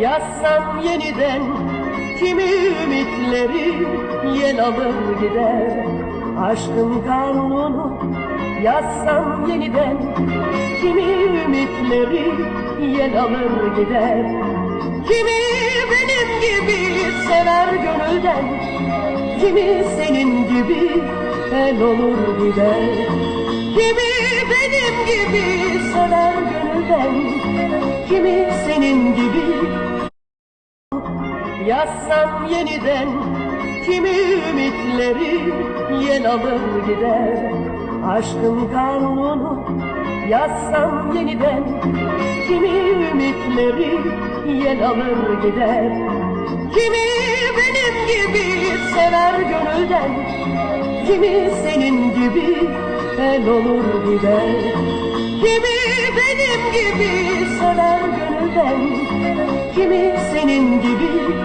Yazsam yeniden kimi ümitleri yel alır gider. Aşkın kanunu yazsam yeniden kimi ümitleri yel alır gider. Kimi benim gibi sever gönülden Kimi senin gibi el olur gider. Kimi benim gibi sever gönülden Kimi senin gibi Yazsam yeniden kimi ümitleri yel alır gider. Aşkın kanunu yazsam yeniden kimi ümitleri yel alır gider. Kimi benim gibi sever gönülden Kimi senin gibi el olur gider. Kimi benim gibi sever gönülden Kimi senin gibi